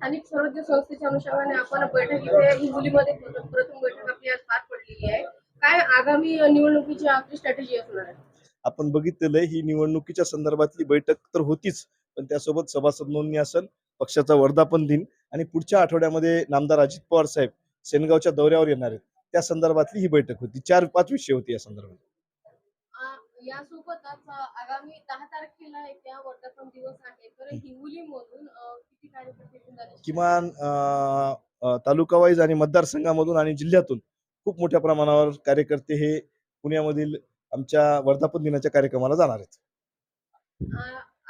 स्थानिक स्वराज्य संस्थेच्या अनुषंगाने आपण बैठक इथे हिंगोलीमध्ये प्रथम बैठक आपली आज पार पडलेली आहे. काय आगामी निवडणुकीची आपली स्ट्रॅटेजी असणार आहे? आपण बघितलेलं ही निवडणुकीच्या संदर्भातली बैठक तर होतीच पण त्यासोबत सभासद नोंदणी असेल पक्षाचा वर्धापन दिन आणि पुढच्या आठवड्यामध्ये नामदार अजित पवार साहेब सेनगावच्या दौऱ्यावर येणार आहेत. त्या संदर्भातली ही बैठक होती. चार पाच विषय होते या संदर्भात यासोबतच आगामी दहा तारखेला एक वर्धापन दिवस आहे. तर हिंगोलीमधून किमान तालुका वाईज आणि मतदारसंघामधून आणि जिल्ह्यातून खूप मोठ्या प्रमाणावर कार्यकर्ते हे पुण्यामधील आमच्या वर्धापन दिनाच्या कार्यक्रमाला जाणार आहेत.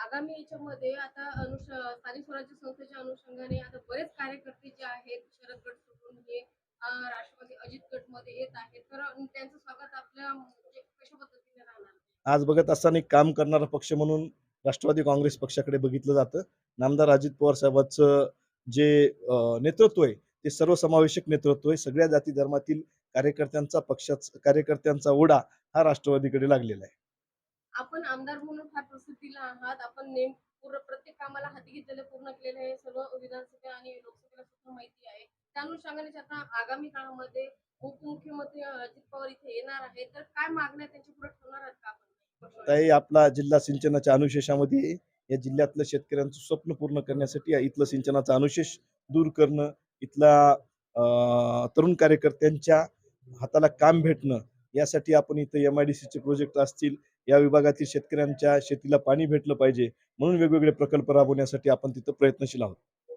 आगामी याच्यामध्ये आता स्थानिक स्वराज्य संस्थेच्या अनुषंगाने आता बरेच कार्यकर्ते जे आहेत शरद गट सोडून हे राष्ट्रवादी अजित येत आहेत. तर त्यांचं स्वागत आपल्या म्हणजे कशा पद्धतीने राहणार? आज बघत असताना एक काम करणारा पक्ष म्हणून राष्ट्रवादी काँग्रेस पक्षाकडे बघितलं जातं. नामदार अजित पवार साहेबांचं जे नेतृत्व आहे ते सर्वसमावेशक नेतृत्व आहे. सगळ्या जाती धर्मातील कार्यकर्त्यांचा पक्षाचा कार्यकर्त्यांचा ओढा हा राष्ट्रवादीकडे लागलेला आहे. आपण आमदार म्हणून फार प्रसिद्धीला आहात. आपण नेम पूर्ण प्रत्येक कामाला हाती घेतलेलं पूर्ण केलेले आहे सर्व विधानसभा आणि लोकसभेला सुद्धा माहिती आहे. त्या अनुषंगाने आता आगामी काळामध्ये उपमुख्यमंत्री अजित पवार इथे येणार आहे तर काय मागण्या त्यांच्या पुढे ठेवणार आहात का? आपण आपला जिल्हा सिंचनाच्या अनुशेषामध्ये या जिल्ह्यातलं शेतकऱ्यांचं स्वप्न पूर्ण करण्यासाठी इथलं सिंचनाचा अनुशेष दूर करणं इथला तरुण कार्यकर्त्यांच्या हाताला काम भेटणं यासाठी आपण इथं एम आय डी सीचे प्रोजेक्ट असतील या विभागातील शेतकऱ्यांच्या शेतीला पाणी भेटलं पाहिजे म्हणून वेगवेगळे प्रकल्प राबवण्यासाठी आपण तिथं प्रयत्नशील आहोत.